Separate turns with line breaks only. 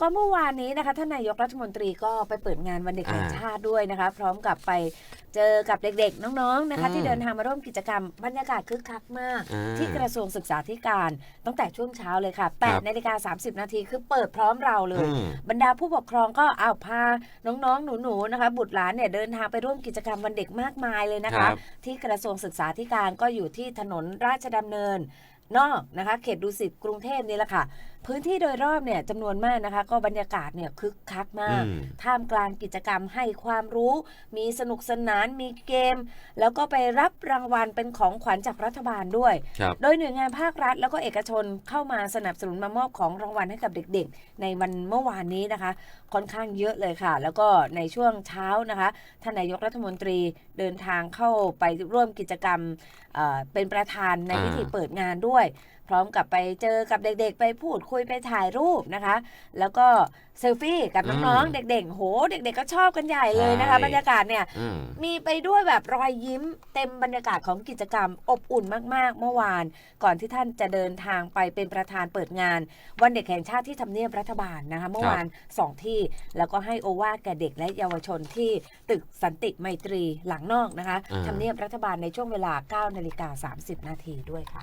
ก็เมื่อวานนี้นะคะท่านนายกรัฐมนตรีก็ไปเปิดงานวันเด็กแห่ง
อ่า
ชาติด้วยนะคะ พร้อมกับไปเจอกับเด็กๆ น้องๆนะคะ
อืม
ที่เดินทางมาร่วมกิจกรรมบรรยากาศคึกคักมาก
อ่า
ที่กระทรวงศึกษาธิการตั้งแต่ช่วงเช้าเลยค่ะ
ครับ
8นาฬิกา30 นาทีคือเปิดพร้อมเราเลย
อืม
บรรดาผู้ปกครองก็เอาพาน้องๆ หนูๆนะคะ บุตรหลานเนี่ยเดินทางไปร่วมกิจกรรมวันเด็กมากมายเลยนะ
ครั
คะ
บ
ที่กระทรวงศึกษาธิการก็อยู่ที่ถนนราชดำเนินนอกนะคะเขตดุสิตกรุงเทพนี่แหละค่ะ พื้นที่โดยรอบเนี่ยจำนวนมากนะคะ ก็บรรยากาศเนี่ยคึกคักมาก
อืม
ท่ามกลางกิจกรรมให้ความรู้ มีสนุกสนานมีเกม แล้วก็ไปรับรางวัลเป็นของขวัญจากรัฐบาลด้วย
ครับ
โดยหน่วยงานภาครัฐ แล้วก็เอกชนเข้ามาสนับสนุนมามอบของรางวัลให้กับเด็กๆ ในวันเมื่อวานนี้นะคะ ค่อนข้างเยอะเลยค่ะ แล้วก็ในช่วงเช้านะคะท่านนายกรัฐมนตรีเดินทางเข้าไปร่วมกิจกรรมเอ่อเป็นประธานใน
อ่า
พิธีเปิดงานด้วย พร้อมกับไปเจอกับเด็กๆ ไปพูดคุยไปถ่ายรูปนะคะ แล้วก็เซลฟี่กับน้องๆเด็กๆ โห เด็ก ๆ ก็ชอบกันใหญ่เลยนะคะ
ใช่
บรรยากาศเนี่ย
อืม
มีไปด้วยแบบรอยยิ้มเต็มบรรยากาศของกิจกรรมอบอุ่นมากๆ เมื่อวาน ก่อนที่ท่านจะเดินทางไปเป็นประธานเปิดงาน วันเด็กแห่งชาติที่ทำเนียบรัฐบาลนะคะ เมื่อวานสองที่แล้วก็ให้โอวาทแก่เด็กและเยาวชนที่ตึกสันติไมตรีหลังนอกนะคะ
อ่า
ทำเนียบรัฐบาลในช่วงเวลา9นาฬิกา30 นาทีด้วยค่ะ